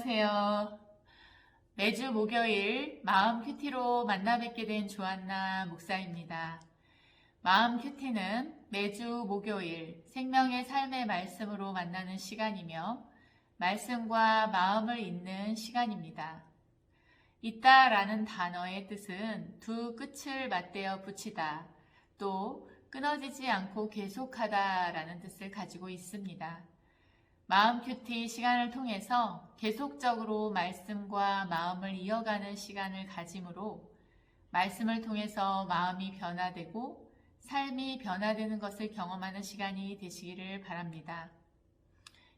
안녕하세요. 매주 목요일 마음 큐티로 만나 뵙게 된 조한나 목사입니다. 마음 큐티는 매주 목요일 생명의 삶의 말씀으로 만나는 시간이며 말씀과 마음을 잇는 시간입니다. 있다라는 단어의 뜻은 두 끝을 맞대어 붙이다, 또 끊어지지 않고 계속하다라는 뜻을 가지고 있습니다. 마음 큐티 시간을 통해서 계속적으로 말씀과 마음을 이어가는 시간을 가짐으로 말씀을 통해서 마음이 변화되고 삶이 변화되는 것을 경험하는 시간이 되시기를 바랍니다.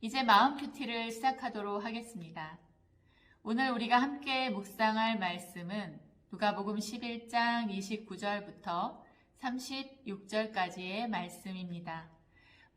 이제 마음 큐티를 시작하도록 하겠습니다. 오늘 우리가 함께 묵상할 말씀은 누가복음 11장 29절부터 36절까지의 말씀입니다.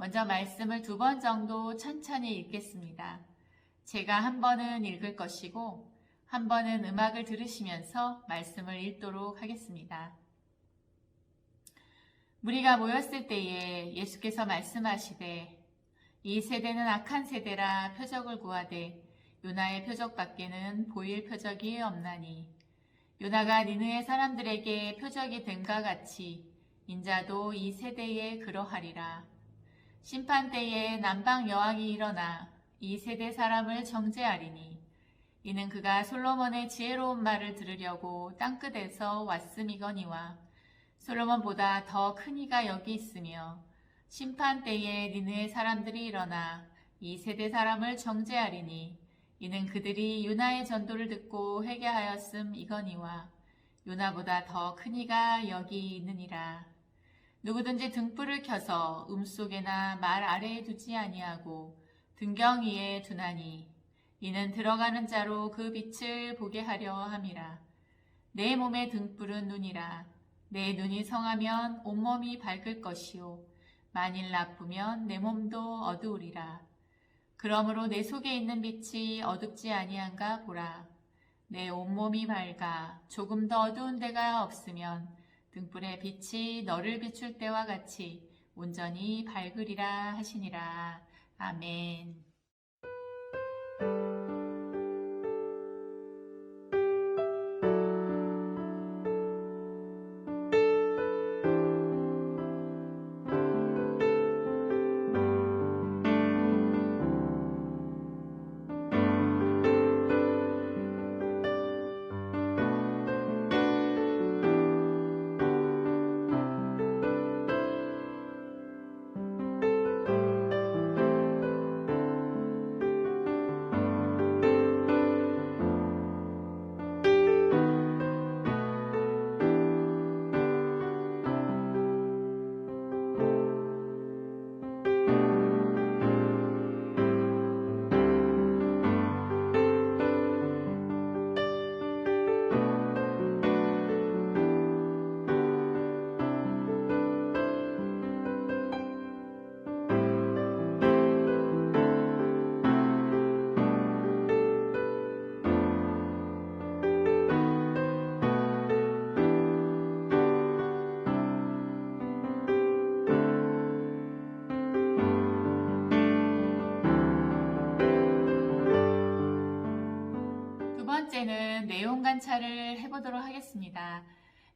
먼저 말씀을 두 번 정도 천천히 읽겠습니다. 제가 한 번은 읽을 것이고 한 번은 음악을 들으시면서 말씀을 읽도록 하겠습니다. 무리가 모였을 때에 예수께서 말씀하시되 이 세대는 악한 세대라 표적을 구하되 요나의 표적밖에는 보일 표적이 없나니 요나가 니느의 사람들에게 표적이 된과 같이 인자도 이 세대에 그러하리라. 심판 때에 남방 여왕이 일어나 이 세대 사람을 정죄하리니 이는 그가 솔로몬의 지혜로운 말을 들으려고 땅끝에서 왔음이거니와 솔로몬보다 더 큰 이가 여기 있으며 심판 때에 니느의 사람들이 일어나 이 세대 사람을 정죄하리니 이는 그들이 유나의 전도를 듣고 회개하였음 이거니와 유나보다 더 큰 이가 여기 있느니라. 누구든지 등불을 켜서 음 속에나 말 아래에 두지 아니하고 등경 위에 두나니 이는 들어가는 자로 그 빛을 보게 하려 함이라. 내 몸의 등불은 눈이라. 내 눈이 성하면 온몸이 밝을 것이요. 만일 나쁘면 내 몸도 어두우리라. 그러므로 내 속에 있는 빛이 어둡지 아니한가 보라. 내 온몸이 밝아 조금 더 어두운 데가 없으면 등불의 빛이 너를 비출 때와 같이 온전히 밝으리라 하시니라. 아멘. 번째는 내용 관찰을 해보도록 하겠습니다.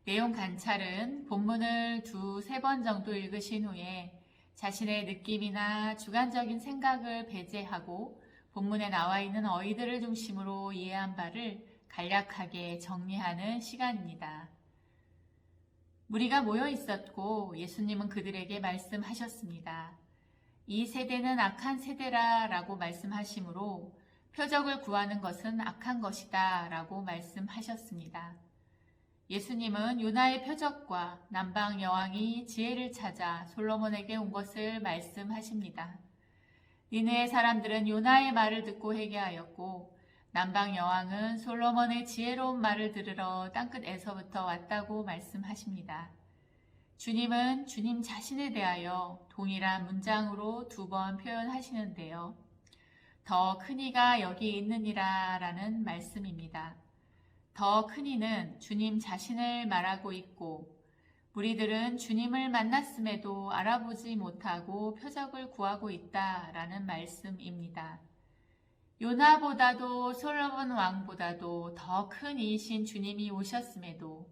내용 관찰은 본문을 두세 번 정도 읽으신 후에 자신의 느낌이나 주관적인 생각을 배제하고 본문에 나와 있는 어휘들을 중심으로 이해한 바를 간략하게 정리하는 시간입니다. 무리가 모여 있었고 예수님은 그들에게 말씀하셨습니다. 이 세대는 악한 세대라 라고 말씀하시므로 표적을 구하는 것은 악한 것이다 라고 말씀하셨습니다. 예수님은 유나의 표적과 남방 여왕이 지혜를 찾아 솔로몬에게 온 것을 말씀하십니다. 니느의 사람들은 요나의 말을 듣고 회개하였고 남방 여왕은 솔로몬의 지혜로운 말을 들으러 땅끝에서부터 왔다고 말씀하십니다. 주님은 주님 자신에 대하여 동일한 문장으로 두 번 표현하시는데요. 더 큰 이가 여기 있느니라 라는 말씀입니다. 더 큰 이는 주님 자신을 말하고 있고 무리들은 주님을 만났음에도 알아보지 못하고 표적을 구하고 있다 라는 말씀입니다. 요나보다도 솔로몬 왕보다도 더 큰 이이신 주님이 오셨음에도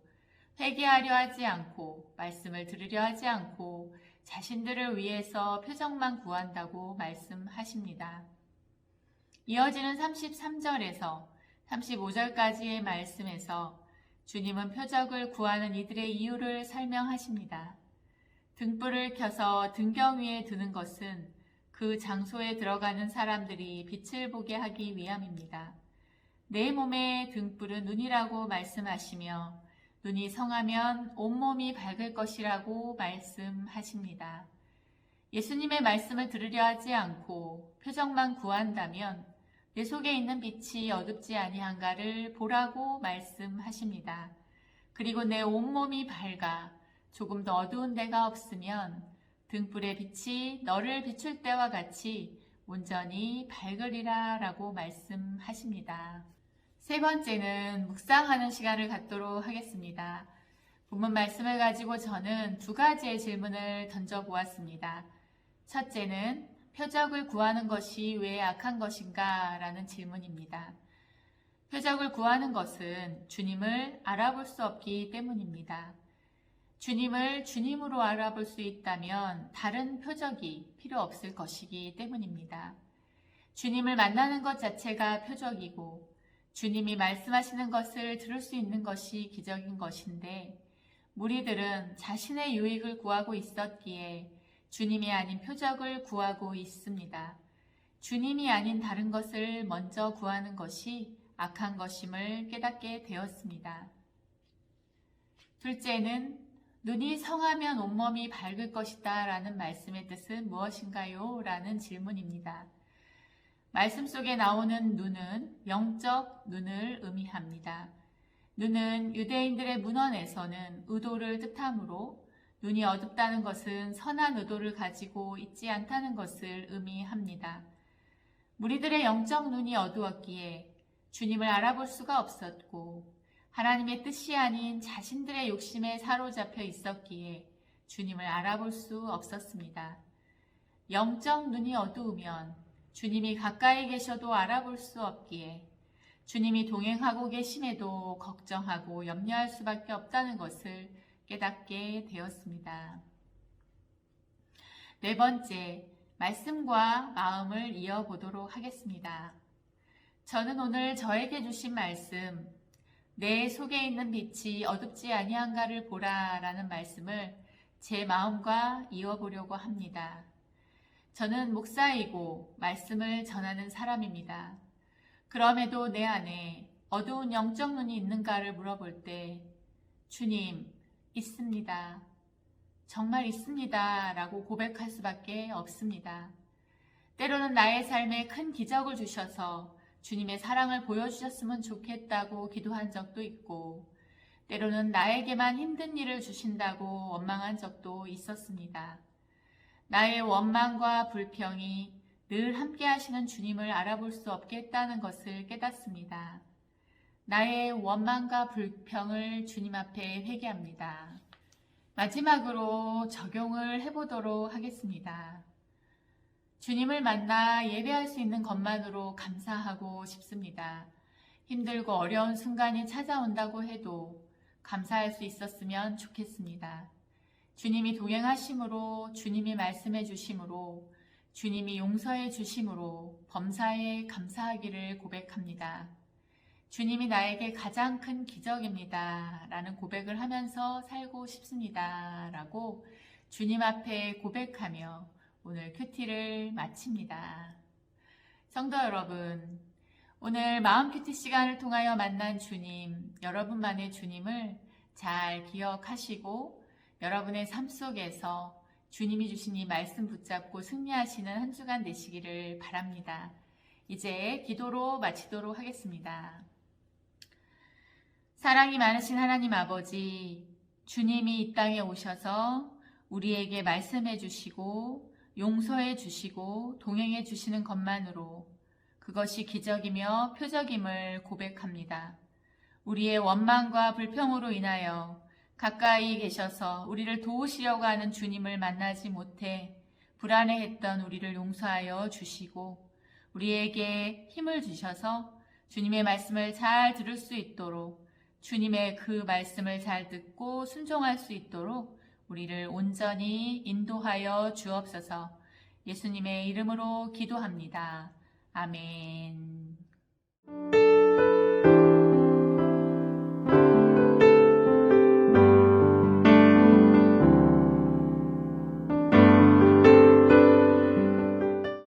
회개하려 하지 않고 말씀을 들으려 하지 않고 자신들을 위해서 표적만 구한다고 말씀하십니다. 이어지는 33절에서 35절까지의 말씀에서 주님은 표적을 구하는 이들의 이유를 설명하십니다. 등불을 켜서 등경 위에 두는 것은 그 장소에 들어가는 사람들이 빛을 보게 하기 위함입니다. 내 몸의 등불은 눈이라고 말씀하시며 눈이 성하면 온몸이 밝을 것이라고 말씀하십니다. 예수님의 말씀을 들으려 하지 않고 표정만 구한다면 내 속에 있는 빛이 어둡지 아니한가를 보라고 말씀하십니다. 그리고 내 온몸이 밝아 조금 더 어두운 데가 없으면 등불의 빛이 너를 비출 때와 같이 온전히 밝으리라 라고 말씀하십니다. 세 번째는 묵상하는 시간을 갖도록 하겠습니다. 본문 말씀을 가지고 저는 두 가지의 질문을 던져보았습니다. 첫째는 표적을 구하는 것이 왜 악한 것인가? 라는 질문입니다. 표적을 구하는 것은 주님을 알아볼 수 없기 때문입니다. 주님을 주님으로 알아볼 수 있다면 다른 표적이 필요 없을 것이기 때문입니다. 주님을 만나는 것 자체가 표적이고 주님이 말씀하시는 것을 들을 수 있는 것이 기적인 것인데 무리들은 자신의 유익을 구하고 있었기에 주님이 아닌 표적을 구하고 있습니다. 주님이 아닌 다른 것을 먼저 구하는 것이 악한 것임을 깨닫게 되었습니다. 둘째는 눈이 성하면 온몸이 밝을 것이다 라는 말씀의 뜻은 무엇인가요? 라는 질문입니다. 말씀 속에 나오는 눈은 영적 눈을 의미합니다. 눈은 유대인들의 문헌에서는 의도를 뜻하므로 눈이 어둡다는 것은 선한 의도를 가지고 있지 않다는 것을 의미합니다. 무리들의 영적 눈이 어두웠기에 주님을 알아볼 수가 없었고 하나님의 뜻이 아닌 자신들의 욕심에 사로잡혀 있었기에 주님을 알아볼 수 없었습니다. 영적 눈이 어두우면 주님이 가까이 계셔도 알아볼 수 없기에 주님이 동행하고 계심에도 걱정하고 염려할 수밖에 없다는 것을 깨닫게 되었습니다. 네 번째, 말씀과 마음을 이어보도록 하겠습니다. 저는 오늘 저에게 주신 말씀, 내 속에 있는 빛이 어둡지 아니한가를 보라 라는 말씀을 제 마음과 이어보려고 합니다. 저는 목사이고 말씀을 전하는 사람입니다. 그럼에도 내 안에 어두운 영적 눈이 있는가를 물어볼 때 주님 있습니다. 정말 있습니다. 라고 고백할 수밖에 없습니다. 때로는 나의 삶에 큰 기적을 주셔서 주님의 사랑을 보여주셨으면 좋겠다고 기도한 적도 있고, 때로는 나에게만 힘든 일을 주신다고 원망한 적도 있었습니다. 나의 원망과 불평이 늘 함께 하시는 주님을 알아볼 수 없겠다는 것을 깨닫습니다. 나의 원망과 불평을 주님 앞에 회개합니다. 마지막으로 적용을 해보도록 하겠습니다. 주님을 만나 예배할 수 있는 것만으로 감사하고 싶습니다. 힘들고 어려운 순간이 찾아온다고 해도 감사할 수 있었으면 좋겠습니다. 주님이 동행하심으로, 주님이 말씀해 주심으로, 주님이 용서해 주심으로 범사에 감사하기를 고백합니다. 주님이 나에게 가장 큰 기적입니다. 라는 고백을 하면서 살고 싶습니다. 라고 주님 앞에 고백하며 오늘 큐티를 마칩니다. 성도 여러분, 오늘 마음 큐티 시간을 통하여 만난 주님, 여러분만의 주님을 잘 기억하시고 여러분의 삶 속에서 주님이 주신 이 말씀 붙잡고 승리하시는 한 주간 되시기를 바랍니다. 이제 기도로 마치도록 하겠습니다. 사랑이 많으신 하나님 아버지, 주님이 이 땅에 오셔서 우리에게 말씀해 주시고 용서해 주시고 동행해 주시는 것만으로 그것이 기적이며 표적임을 고백합니다. 우리의 원망과 불평으로 인하여 가까이 계셔서 우리를 도우시려고 하는 주님을 만나지 못해 불안해했던 우리를 용서하여 주시고 우리에게 힘을 주셔서 주님의 말씀을 잘 들을 수 있도록 주님의 그 말씀을 잘 듣고 순종할 수 있도록 우리를 온전히 인도하여 주옵소서 예수님의 이름으로 기도합니다. 아멘.